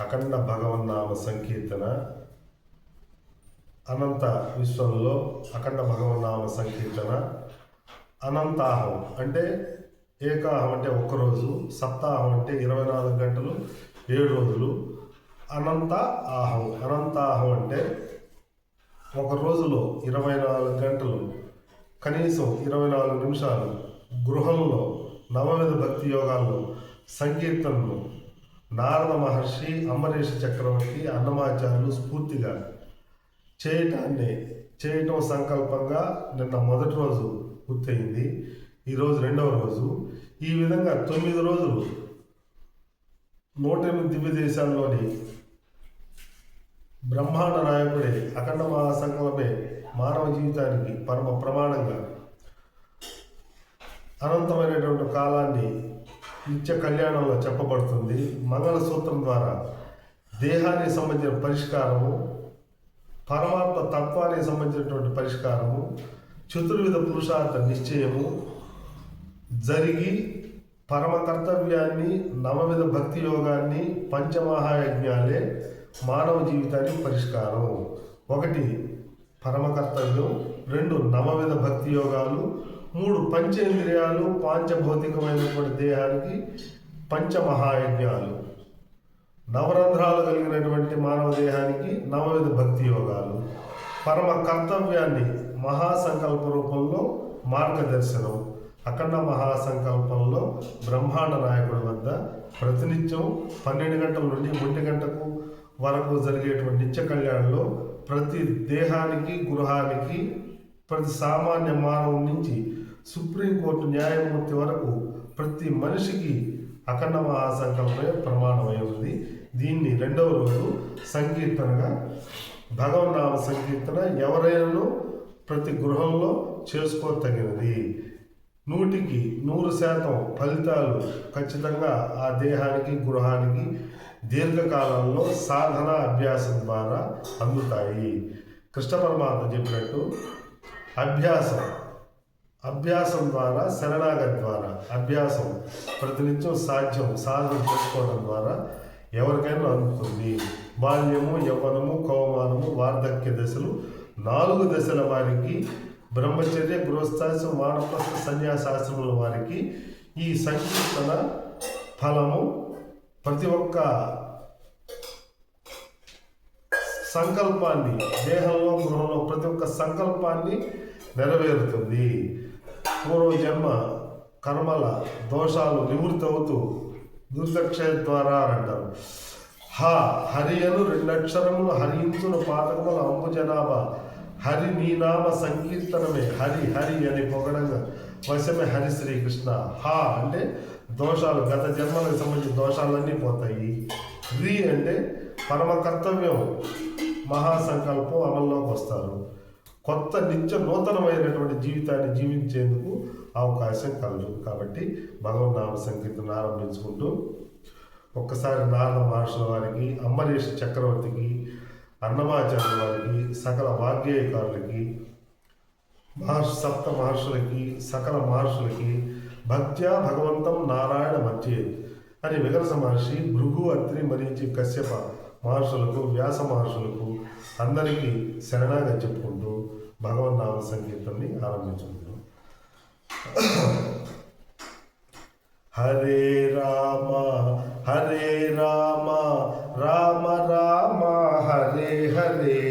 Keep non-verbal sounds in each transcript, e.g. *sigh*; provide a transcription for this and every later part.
అఖండ భగవన్నామ సంకీర్తన అనంత విశ్వంలో అఖండ భగవన్నామ సంకీర్తన అనంతాహం అంటే ఏకాహం అంటే ఒక్కరోజు సప్తాహం అంటే ఇరవై నాలుగు గంటలు ఏడు రోజులు. అనంత ఆహం. అనంతాహం అంటే ఒక రోజులో ఇరవై నాలుగు గంటలు కనీసం ఇరవై నాలుగు నిమిషాలు గృహంలో నవవిధ భక్తి యోగాల్లో సంకీర్తనలు నారద మహర్షి అమరేష్ చక్రవర్తి అన్నమాచార్యులు స్ఫూర్తిగా చేయటాన్ని చేయటం సంకల్పంగా నిన్న మొదటి రోజు పూర్తయింది. ఈరోజు రెండవ రోజు. ఈ విధంగా తొమ్మిది రోజులు నూట ఎనిమిది దివ్య దేశాల్లోని బ్రహ్మాండ నాయకుడే అఖండ మహాసంకల్పమే మానవ జీవితానికి పరమ ప్రమాణంగా అనంతమైనటువంటి కాలాన్ని నిత్య కళ్యాణంలో చెప్పబడుతుంది మంగళసూత్రం ద్వారా. దేహానికి సంబంధించిన పరిష్కారము పరమాత్మ తత్వానికి సంబంధించినటువంటి పరిష్కారము చతుర్విధ పురుషార్థ నిశ్చయము జరిగి పరమ కర్తవ్యాన్ని నవవిధ భక్తి యోగాన్ని పంచమహాయజ్ఞాలే మానవ జీవితానికి పరిష్కారం. ఒకటి పరమ కర్తవ్యం. రెండు నవవిధ భక్తి యోగాలు. మూడు పంచేంద్రియాలు పాంచభౌతికమైనటువంటి దేహానికి పంచమహాయజ్ఞాలు. నవరంధ్రాలు కలిగినటువంటి మానవ దేహానికి నవవిధ భక్తి యోగాలు. పరమ కర్తవ్యాన్ని మహాసంకల్ప రూపంలో మార్గదర్శనం. అఖండ మహాసంకల్పంలో బ్రహ్మాండ నాయకుడి వద్ద ప్రతినిత్యం పన్నెండు గంటల నుండి ఒంటి గంటకు వరకు జరిగేటువంటి నిత్య కళ్యాణంలో ప్రతి దేహానికి గృహానికి ప్రతి సామాన్య మానవుడి నుంచి సుప్రీంకోర్టు న్యాయమూర్తి వరకు ప్రతి మనిషికి అఖండ మహాసంకల్పమే ప్రమాణమై ఉంది దీన్ని రెండవ రోజు సంకీర్తనగా భగవన్నామ సంకీర్తన ఎవరైనాను ప్రతి గృహంలో చేసుకోతగినది. నూటికి నూరు శాతం ఫలితాలు ఖచ్చితంగా ఆ దేహానికి గృహానికి దీర్ఘకాలంలో సాధన అభ్యాసం ద్వారా అందుతాయి. కృష్ణ పరమాత్మ చెప్పినట్టు అభ్యాసం. అభ్యాసం ద్వారా శరణాగతి ద్వారా అభ్యాసం ప్రతినిత్యం సాధ్యం సాధన చేసుకోవడం ద్వారా ఎవరికైనా అందుతుంది. బాల్యము యవ్వనము కౌమానము వార్ధక్య దశలు నాలుగు దశల వారికి బ్రహ్మచర్య గృహస్థాశ్రమ వానప్రస్థ సన్యాసాశ్రముల వారికి ఈ సంకీర్తన ఫలము ప్రతి ఒక్క సంకల్పాన్ని దేహంలో గృహంలో ప్రతి ఒక్క సంకల్పాన్ని నెరవేరుతుంది. పూర్వజన్మ కర్మల దోషాలు నివృత్తి అవుతూ దుర్దక్షయ ద్వారా అని అంటారు హ హరియను రెండక్షరములు రెండు హరించును పాతకముల అంబు జనాభా. హరి నీ నామ సంకీర్తనమే. హరి హరి అని పొగడంగా వశమే హరి శ్రీకృష్ణ. హ అంటే దోషాలు గత జన్మలకు సంబంధించిన దోషాలన్నీ పోతాయి. రి అంటే పరమ కర్తవ్యం. మహాసంకల్పం అమల్లోకి వస్తారు. కొత్త నిత్య నూతనమైనటువంటి జీవితాన్ని జీవించేందుకు అవకాశం కలదు. కాబట్టి భగవన్నామ సంకీర్తన ఆరంభించుకుంటూ ఒక్కసారి నారద మహర్షుల వారికి అంబరీష్ చక్రవర్తికి అన్నమాచార్య వారికి సకల వాగ్గేయకారులకి మహర్షి సప్త మహర్షులకి సకల మహర్షులకి భక్త్యా భగవంతం నారాయణ మధ్య అని విగరస మహర్షి భృగు అత్రి మరించి కశ్యప మహర్షులకు వ్యాస మహర్షులకు అందరికీ శరణాగా చెప్పుకుంటూ భగవన్నామ సంకీర్తనని ఆరంభించుకుంటాం హరే రామ హరే రామ రామ రామ హరే హరే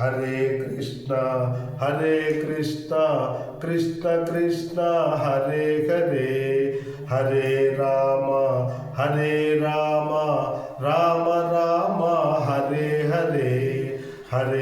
హరే కృష్ణ హరే కృష్ణ కృష్ణ కృష్ణ హరే హరే హరే రామ హరే రామ రామ రామ హరే హరే హరే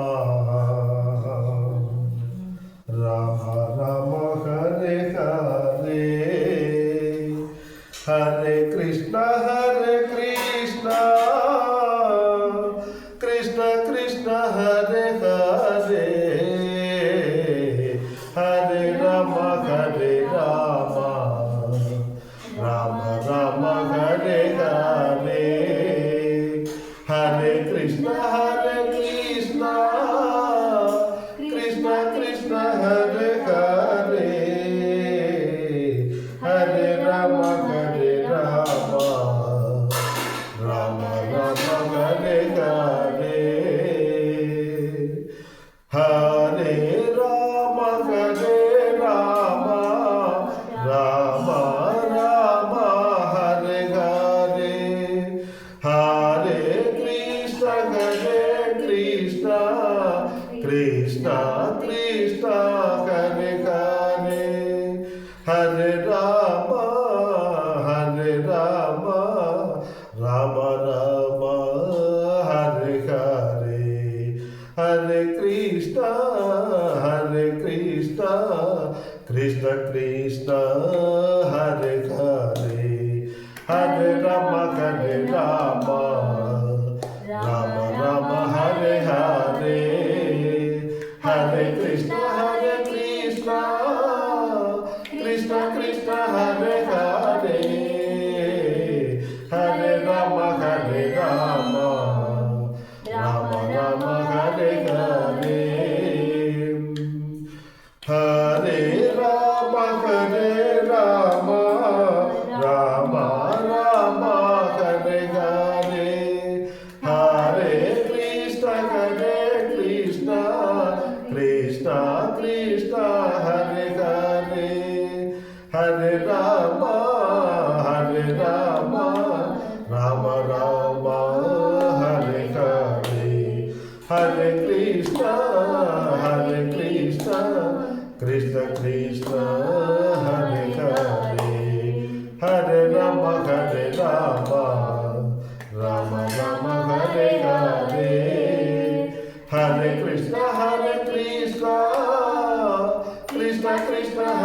కృష్ణ కృష్ణ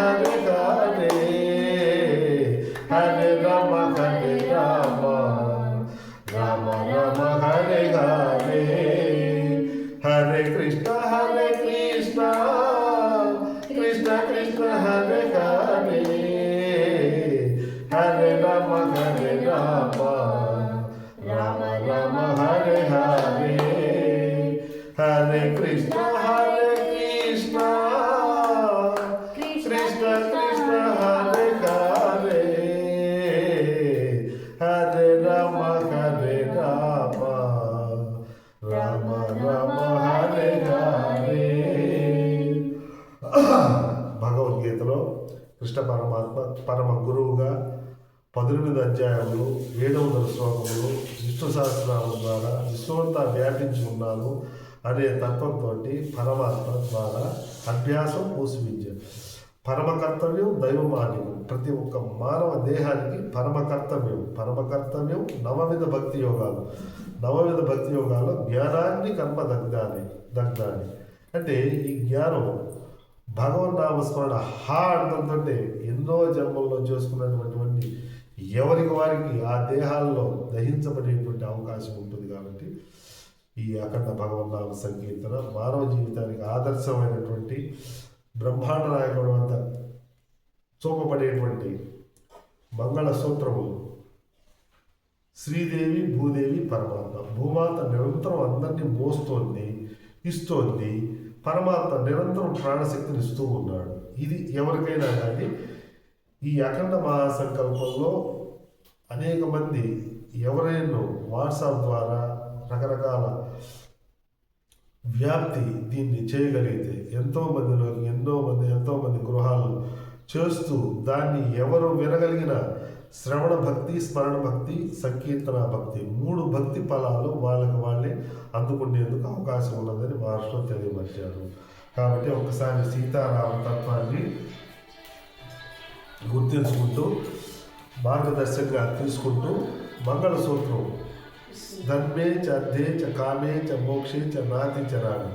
కృష్ణ పద్దెనిమిది అధ్యాయములు ఏడు వందల శ్లోకములు విష్ణు సహస్రనామం ద్వారా విశ్వమంతా వ్యాపించి ఉన్నాను అనే తత్వంతో పరమాత్మ ద్వారా అభ్యాసం పూసి పరమకర్తవ్యం పరమ కర్తవ్యం దైవమాన్యం. ప్రతి ఒక్క మానవ దేహానికి పరమ కర్తవ్యం పరమ కర్తవ్యం నవవిధ భక్తి యోగాలు. నవవిధ భక్తి యోగాలు జ్ఞానాన్ని కర్మ దగ్ధాన్ని దగ్ధాన్ని. అంటే ఈ జ్ఞానం భగవన్ నామస్మరణ హా అంటుంటే ఎన్నో జన్మల్లో చేసుకున్నటువంటి ఎవరికి వారికి ఆ దేహాల్లో దహించబడేటువంటి అవకాశం ఉంటుంది కాబట్టి ఈ అఖండ భగవన్నామ సంకీర్తన మానవ జీవితానికి ఆదర్శమైనటువంటి బ్రహ్మాండ నాయకుడు వద్ద చూపబడేటువంటి మంగళ సూత్రము శ్రీదేవి భూదేవి పరమాత్మ. భూమాత నిరంతరం అందరినీ మోస్తోంది ఇస్తోంది. పరమాత్మ నిరంతరం ప్రాణశక్తిని ఇస్తూ ఉన్నాడు. ఇది ఎవరికైనా కానీ ఈ అఖండ మహాసంకల్పంలో అనేక మంది ఎవరైనా వాట్సాప్ ద్వారా రకరకాల వ్యాప్తి దీన్ని చేయగలిగితే ఎంతో మందిలోకి ఎన్నో మంది ఎంతో మంది గృహాలు చేస్తూ దాన్ని ఎవరు వినగలిగిన శ్రవణ భక్తి స్మరణ భక్తి సంకీర్తన భక్తి మూడు భక్తి ఫలాలు వాళ్ళకి వాళ్ళే అందుకునేందుకు అవకాశం ఉన్నదని మహర్షులు తెలియపరిచారు. కాబట్టి ఒకసారి సీతారామ తత్వాన్ని గుర్తించుకుంటూ మార్గదర్శకంగా తీసుకుంటూ మంగళసూత్రం. ధర్మే చ అర్థే చ కామే చ మోక్షే చ నాతి చరామి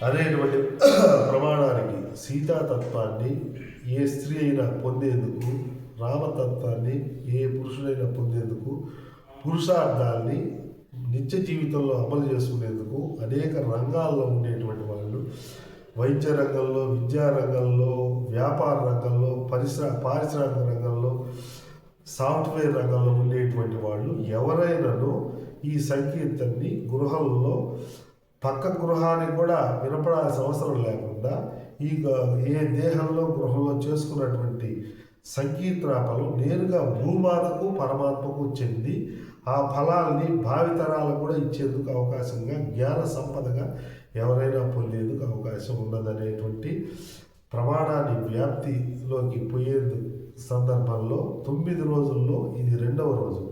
అనేటువంటి *clears throat* ప్రమాణానికి సీతాతత్వాన్ని ఏ స్త్రీ అయినా పొందేందుకు రామతత్వాన్ని ఏ పురుషుడైనా పొందేందుకు పురుషార్థాన్ని నిత్య జీవితంలో అమలు చేసుకునేందుకు అనేక రంగాల్లో ఉండేటువంటి వాళ్ళు వైద్య రంగంలో విద్యా రంగంలో వ్యాపార రంగంలో పరిశ్రమ పారిశ్రామిక రంగంలో సాఫ్ట్వేర్ రంగంలో ఉండేటువంటి వాళ్ళు ఎవరైనాను ఈ సంకీర్తన్ని గృహంలో పక్క గృహానికి కూడా వినపడాల్సిన అవసరం లేకుండా ఈ ఏ దేహంలో గృహంలో చేసుకున్నటువంటి సంకీర్తన ఫలం నేరుగా భూమాతకు పరమాత్మకు చెంది ఆ ఫలాల్ని భావితరాలకు కూడా ఇచ్చేందుకు అవకాశంగా జ్ఞాన సంపదగా ఎవరైనా పొందేందుకు అవకాశం ఉన్నదనేటువంటి ప్రమాణాన్ని వ్యాప్తిలోకి పోయే సందర్భంలో తొమ్మిది రోజుల్లో ఇది రెండవ రోజు.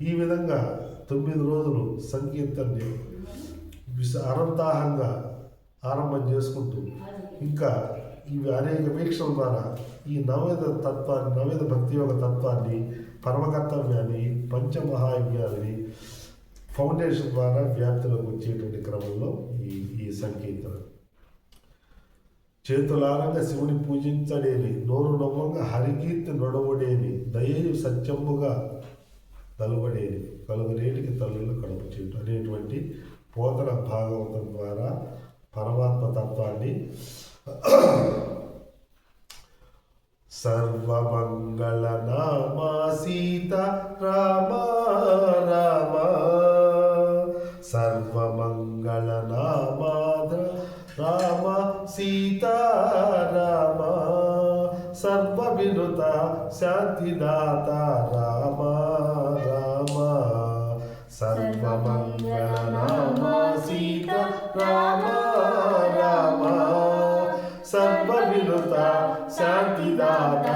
ఈ విధంగా తొమ్మిది రోజులు సంకీర్తన్ని విశ అనంతాహంగా ఆరంభం చేసుకుంటూ ఇంకా ఇవి అనేక వీక్షల ద్వారా ఈ నవేద తత్వాన్ని నవేద భక్తి యొక్క తత్వాన్ని పరమకర్తవ్యాన్ని పంచమహాయజ్ఞాన్ని ఫౌండేషన్ ద్వారా వ్యాప్తిలోకి వచ్చేటువంటి క్రమంలో ఈ ఈ సంకీర్తన. చేతులారంగా శివుని పూజించడేని నోరు నవ్వంగా హరికీర్తి నొడవడేని దయయు సత్యముగా తలువడేని కలుగునేటికి తల్లులు కడుపు చేయటం అనేటువంటి పోతన భాగవతం ద్వారా పరమాత్మ తత్వాన్ని సర్వమంగళ నామా సీత రామ రామ. సర్వమంగళ రామ సీతారామ సర్వ వినుత శాంతిదాత రామ రామ. సర్వమంగళ నామ సీత రామ రామ. సర్వ వినుత శాంతిదాత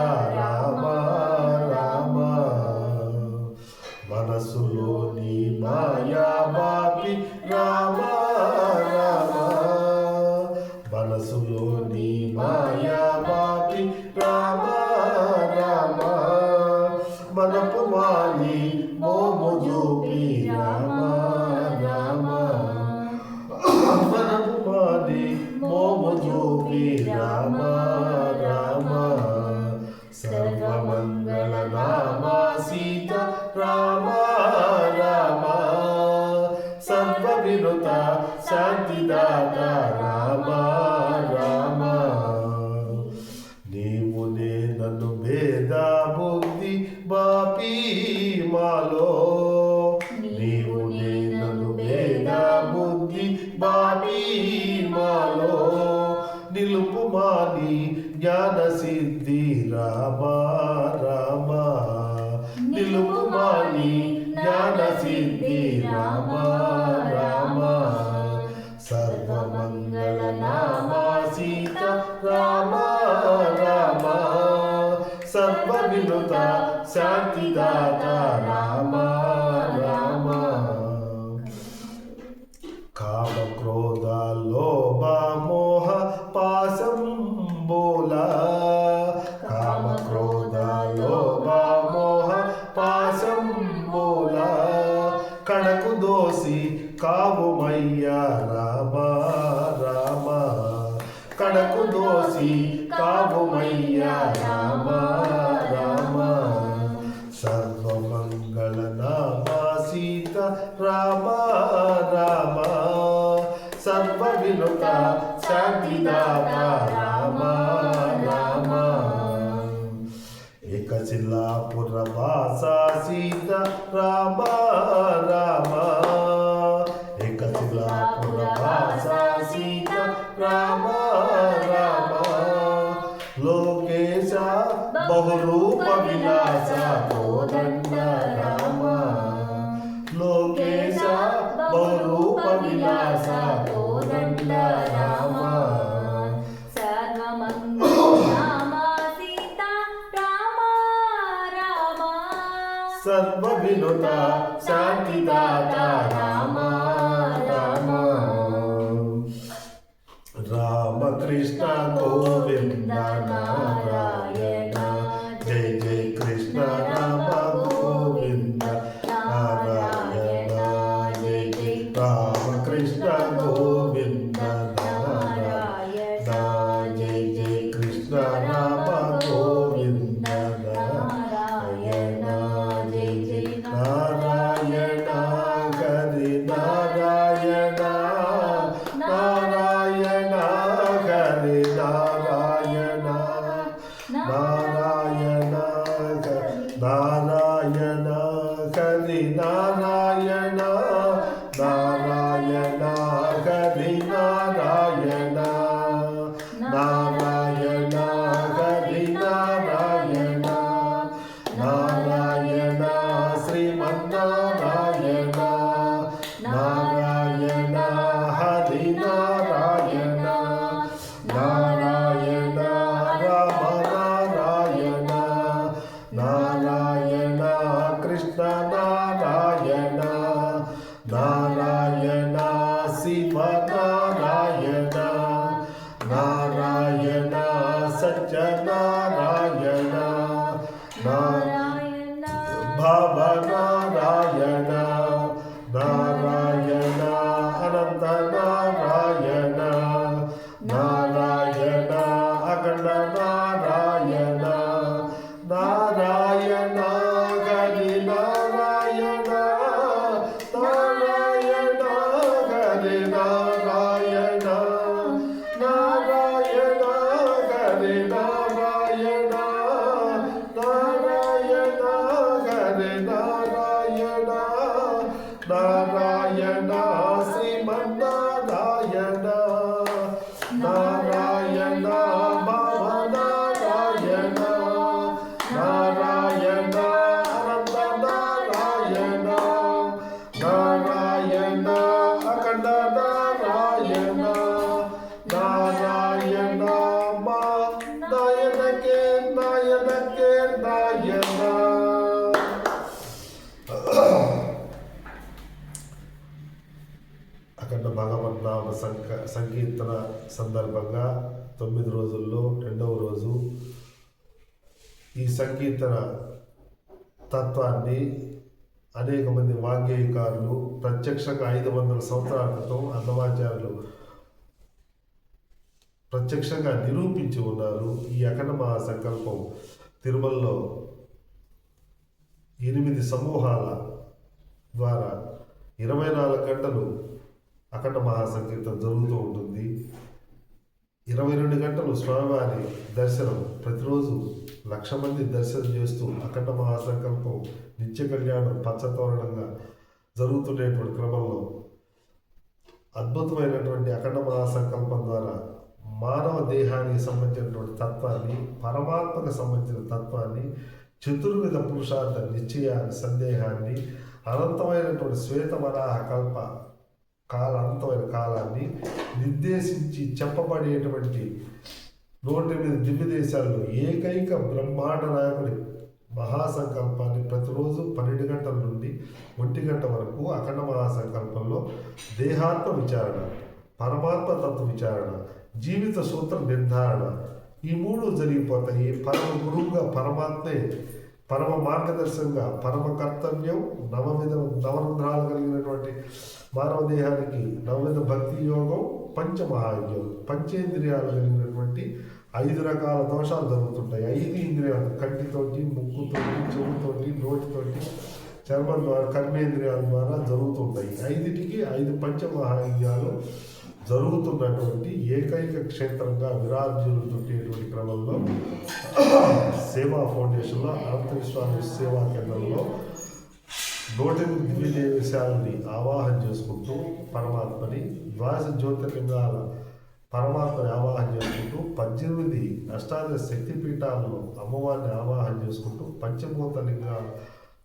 బహురూప విలా Narayana Sipata సందర్భంగా తొమ్మిది రోజుల్లో రెండవ రోజు ఈ సంకీర్తన తత్వాన్ని అనేక మంది వాగ్గేయకారులు ప్రత్యక్షంగా ఐదు వందల సంవత్సరాల క్రితం అన్నవాచార్యులు ప్రత్యక్షంగా నిరూపించి ఉన్నారు. ఈ అఖండ మహాసంకల్పం తిరుమలలో ఎనిమిది సమూహాల ద్వారా ఇరవై నాలుగు గంటలు అఖండ మహాసంకీర్తం జరుగుతూ ఉంటుంది. ఇరవై రెండు గంటలు స్వామివారి దర్శనం. ప్రతిరోజు లక్ష మంది దర్శనం చేస్తూ అఖండ మహాసంకల్పం నిత్య కళ్యాణం పచ్చతోరణంగా జరుగుతుండేటువంటి క్రమంలో అద్భుతమైనటువంటి అఖండ మహాసంకల్పం ద్వారా మానవ దేహానికి సంబంధించినటువంటి తత్వాన్ని పరమాత్మకు సంబంధించిన తత్వాన్ని చతుర్విధ పురుషార్థ నిశ్చయాన్ని సందేహాన్ని అనంతమైనటువంటి శ్వేతవరాహ కల్ప కాలాంతమైన కాలాన్ని నిర్దేశించి చెప్పబడేటువంటి నూట ఎనిమిది దివ్య దేశాల్లో ఏకైక బ్రహ్మాండ నాయకుడి మహాసంకల్పాన్ని ప్రతిరోజు పన్నెండు గంటల నుండి ఒంటి గంట వరకు అఖండ మహాసంకల్పంలో దేహాత్మ విచారణ పరమాత్మ తత్వ విచారణ జీవిత సూత్ర నిర్ధారణ ఈ మూడు జరిగిపోతాయి. పరమ గురువుగా పరమాత్మే పరమ మార్గదర్శకంగా పరమ కర్తవ్యం నవవిధ నవరంధ్రాలు కలిగినటువంటి మానవ దేహానికి నవవిధ భక్తి యోగం పంచమహాయోగం పంచేంద్రియాలు కలిగినటువంటి ఐదు రకాల దోషాలు జరుగుతుంటాయి. ఐదు ఇంద్రియాలు కంటితోటి ముక్కుతోటి చెవుతోటి నోటితోటి చర్మం ద్వారా కర్మేంద్రియాల ద్వారా జరుగుతుంటాయి. ఐదుటికి ఐదు పంచమహాయజ్ఞాలు జరుగుతున్నటువంటి ఏకైక క్షేత్రంగా విరాజులుతుండేటువంటి క్రమంలో సేవా ఫౌండేషన్లో అనంత సేవా కేంద్రంలో నూట దివ్య విషయాలని ఆవాహన చేసుకుంటూ పరమాత్మని ద్వాదశ జ్యోతిర్లింగాల పరమాత్మని ఆవాహన చేసుకుంటూ పద్దెనిమిది అష్టాదశ శక్తిపీఠాలను అమ్మవారిని ఆవాహన చేసుకుంటూ పంచభూత లింగాల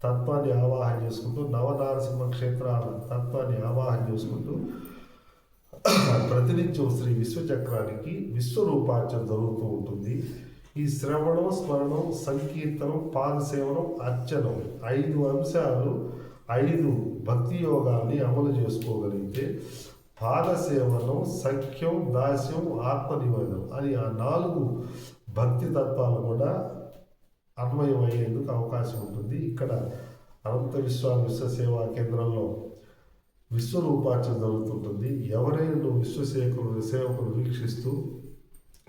తత్వాన్ని ఆవాహన చేసుకుంటూ నవనారసింహ క్షేత్రాల తత్వాన్ని ఆవాహన చేసుకుంటూ ప్రతినిత్యం శ్రీ విశ్వచక్రానికి విశ్వరూపార్చన జరుగుతూ ఉంటుంది. ఈ శ్రవణం స్మరణం సంకీర్తనం పాదసేవనం అర్చనం ఐదు అంశాలు ఐదు భక్తి యోగాన్ని అమలు చేసుకోగలిగితే పాదసేవనం సఖ్యం దాస్యం ఆత్మనివేదనం అని ఆ నాలుగు భక్తి తత్వాలు కూడా అన్వయం అయ్యేందుకు అవకాశం ఉంటుంది. ఇక్కడ అనంత విశ్వ విశ్వ సేవా కేంద్రంలో విశ్వరూపార్చన జరుగుతుంటుంది. ఎవరైనా విశ్వసేవకులు సేవకులు వీక్షిస్తూ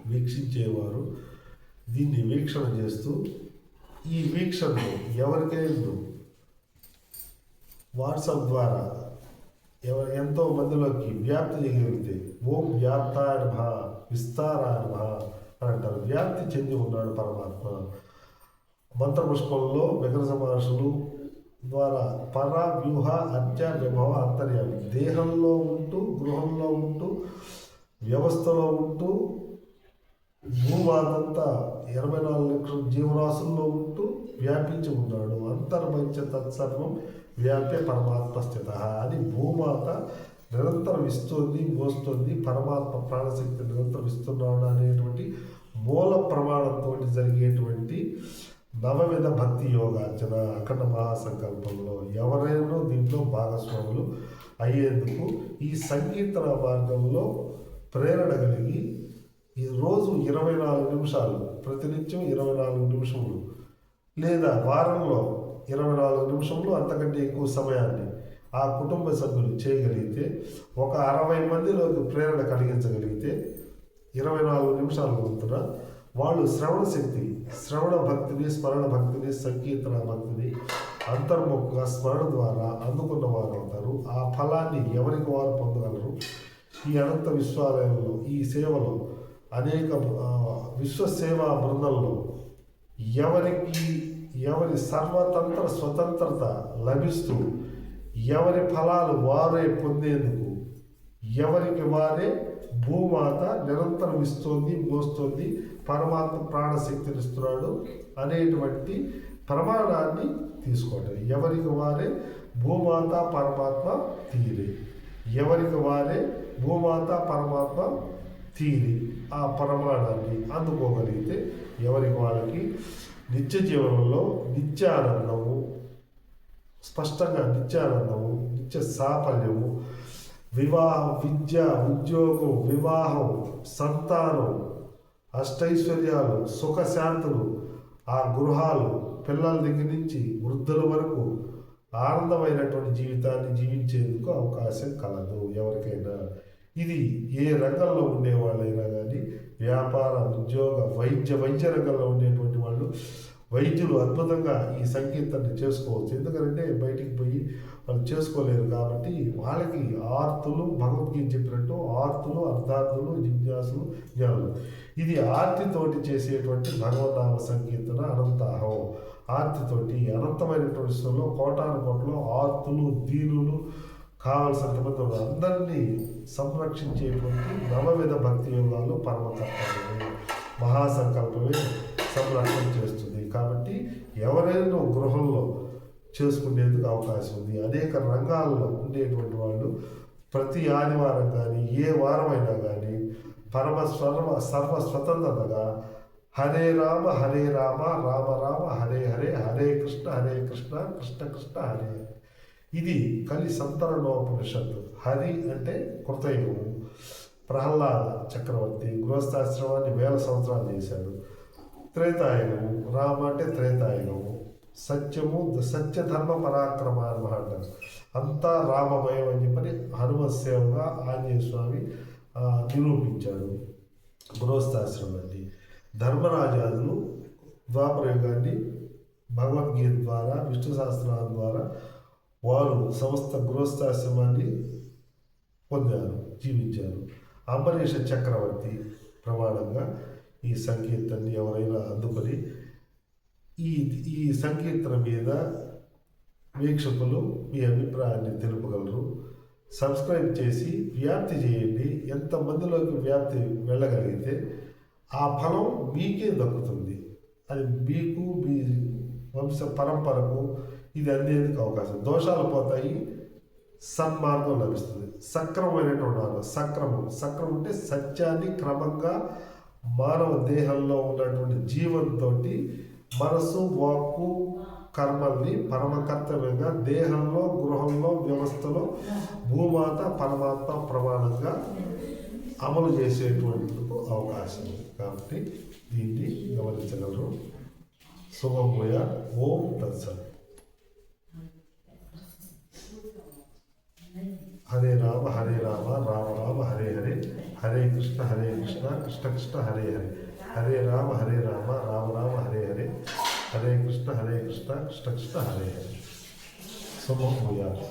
వీక్షించేవారు దీన్ని వీక్షణ చేస్తూ ఈ వీక్షణను ఎవరికైనా వాట్సాప్ ద్వారా ఎవ ఎంతో మందిలోకి వ్యాప్తి చేయగలిగితే ఓం వ్యాప్తాయన విస్తారాయన అని అంటారు. వ్యాప్తి చెంది ఉన్నాడు పరమాత్మ. మంత్రపుష్పంలో విగ్రహ మహర్షులు ద్వారా పర వ్యూహ అత్య విభవ అంతర్యామి. దేహంలో ఉంటూ గృహంలో ఉంటూ వ్యవస్థలో ఉంటూ భూమాతంతా ఇరవై నాలుగు లక్షల జీవరాశుల్లో ఉంటూ వ్యాపించి ఉన్నాడు. అంతర్మంచ తత్సర్వం వ్యాప్య పరమాత్మ స్థిత. అది భూమాత నిరంతరం ఇస్తుంది మోస్తుంది. పరమాత్మ ప్రాణశక్తి నిరంతరం ఇస్తున్నాడు అనేటువంటి మూల ప్రమాణంతో జరిగేటువంటి నవవిధ భక్తి యోగార్చన అఖండ మహాసంకల్పంలో ఎవరైనా దీంట్లో భాగస్వాములు అయ్యేందుకు ఈ సంకీర్తన మార్గంలో ప్రేరణ కలిగి ఈ రోజు ఇరవై నాలుగు నిమిషాలు ప్రతినిత్యం ఇరవై నాలుగు నిమిషములు లేదా వారంలో ఇరవై నాలుగు నిమిషంలో అంతకంటే ఎక్కువ సమయాన్ని ఆ కుటుంబ సభ్యులు చేయగలిగితే ఒక అరవై మందిలోకి ప్రేరణ కలిగించగలిగితే ఇరవై నాలుగు నిమిషాల వంతున వాళ్ళు శ్రవణ శక్తి శ్రవణ భక్తిని స్మరణ భక్తిని సంకీర్తన భక్తిని అంతర్ముఖంగా స్మరణ ద్వారా అందుకున్న వారు అవుతారు. ఆ ఫలాన్ని ఎవరికి వారు పొందగలరు? ఈ అనంత విశ్వాలయంలో ఈ సేవలో అనేక విశ్వ సేవా బృందంలో ఎవరికి ఎవరి సర్వతంత్ర స్వతంత్రత లభిస్తూ ఎవరి ఫలాలు వారే పొందేందుకు ఎవరికి వారే భూమాత నిరంతరం ఇస్తోంది మోస్తోంది పరమాత్మ ప్రాణశక్తినిస్తున్నాడు అనేటువంటి ప్రమాణాన్ని తీసుకోవటం ఎవరికి వారే భూమాత పరమాత్మ తీరే. ఎవరికి వారే భూమాత పరమాత్మ తీరి ఆ ప్రమాణాన్ని అందుకోగలిగితే ఎవరికి వాళ్ళకి నిత్య జీవనంలో నిత్యానందము స్పష్టంగా నిత్యానందము నిత్య సాఫల్యము వివాహం విద్య ఉద్యోగం వివాహం సంతానం అష్టైశ్వర్యాలు సుఖశాంతులు ఆ గృహాలు పిల్లల దగ్గర నుంచి వృద్ధుల వరకు ఆనందమైనటువంటి జీవితాన్ని జీవించేందుకు అవకాశం కలదు ఎవరికైనా. ఇది ఏ రంగంలో ఉండే వాళ్ళైనా కానీ వ్యాపార ఉద్యోగ వైద్య వైద్య రంగంలో ఉండేటువంటి వాళ్ళు వైద్యులు అద్భుతంగా ఈ సంకీర్తనని చేసుకోవచ్చు. ఎందుకంటే బయటికి పోయి వాళ్ళు చేసుకోలేరు కాబట్టి వాళ్ళకి ఆర్తులు భగవద్గీత చెప్పినట్టు ఆర్తులు అర్ధార్థులు జిజ్ఞాసులు జ్ఞానులు. ఇది ఆర్తితోటి చేసేటువంటి భగవన్నామ సంకీర్తన అనంతాహం. ఆర్తితోటి అనంతమైనటువంటి స్థలంలో కోటాను కోటలో ఆర్తులు దీనులు కావలసినంతమంది ఉన్నారు. అందరినీ సంరక్షించేటువంటి నవవిధ భక్తి యోగాలు పరమకర్తవ్యమే. మహాసంకల్పమే సంరక్షణ చేస్తుంది. కాబట్టి ఎవరైనా గృహంలో చేసుకునేందుకు అవకాశం ఉంది. అనేక రంగాల్లో ఉండేటువంటి వాళ్ళు ప్రతి ఆదివారం కానీ ఏ వారమైనా కానీ పరమ సర్వ సర్వ స్వతంత్రతగా హరే రామ హరే రామ రామ రామ హరే హరే హరే కృష్ణ హరే కృష్ణ కృష్ణ కృష్ణ హరే. ఇది కలి సంతరణోపనిషత్తు. హరి అంటే కృతయుగము. ప్రహ్లాద చక్రవర్తి గృహస్థాశ్రమాన్ని వేల సంవత్సరాలు చేశాడు. త్రేతాయుగము రామ అంటే త్రేతాయుగము సత్యము సత్యధర్మ పరాక్రమ అనమాట అంటారు అంతా రామమయం అని చెప్పని హనుమత్సేవగా ఆంజనేయ స్వామి నిరూపించాడు గృహస్థాశ్రమాన్ని. ధర్మరాజాదులు ద్వాపరయుగాన్ని భగవద్గీత ద్వారా విష్ణు శాస్త్రాల ద్వారా వారు సమస్త గృహస్థాశ్రమాన్ని పొందారు జీవించారు. అంబరీష చక్రవర్తి ప్రమాణంగా ఈ సంకీర్తనని ఎవరైనా అందుకొని ఈ ఈ సంకీర్తన మీద వీక్షకులు మీ అభిప్రాయాన్ని తెలుపగలరు. సబ్స్క్రైబ్ చేసి వ్యాప్తి చేయండి. ఎంతమందిలోకి వ్యాప్తి వెళ్ళగలిగితే ఆ ఫలం మీకే దక్కుతుంది. అది మీకు మీ వంశ పరంపరకు ఇది అందేందుకు అవకాశం. దోషాలు పోతాయి సన్మార్గం లభిస్తుంది. సక్రమమైనటువంటి మార్గం సక్రమం. సక్రమం అంటే సత్యాన్ని క్రమంగా మానవ దేహంలో ఉన్నటువంటి జీవంతో మనసు వాక్కు కర్మల్ని పరమ కర్తవ్యంగా దేహంలో గృహంలో వ్యవస్థలో భూమాత పరమాత్మ ప్రమాణంగా అమలు చేసేటువంటి అవకాశం ఉంది. కాబట్టి దీన్ని గమనించగలరు. శుభమయ ఓం తత్సత్. హరే రామ హరే రామ రామ రామ హరే హరే హరే కృష్ణ హరే కృష్ణ కృష్ణ కృష్ణ హరే హరే హరే రామ హరే రామ రామ రామ హరే హరే హరే కృష్ణ హరే కృష్ణ కృష్ణ కృష్ణ హరే హరే శుభం భూయాలు